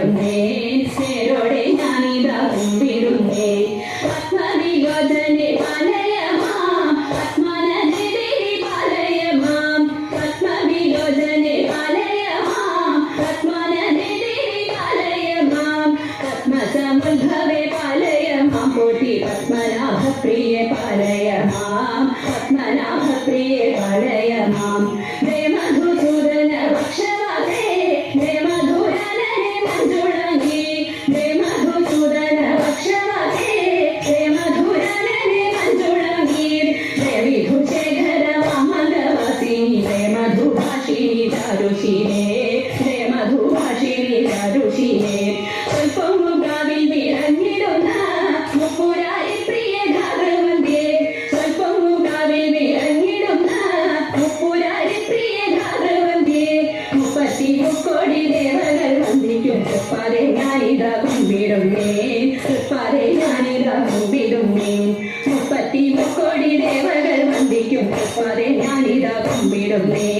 വിടുന്നേ ചേരോടെ ഞാനിതാ വിടുന്നേ. പത്മനിയോധന്റെ പാലയമാ പത്മനദേവി പാലയമാ. പത്മവിയോധന്റെ പാലയമാ പത്മനദേവി പാലയമാ. പത്മസമൃദ്ധവേ പാലയമാ കോട്ടി പത്മനാഭ പ്രിയ പാലയ. made of me.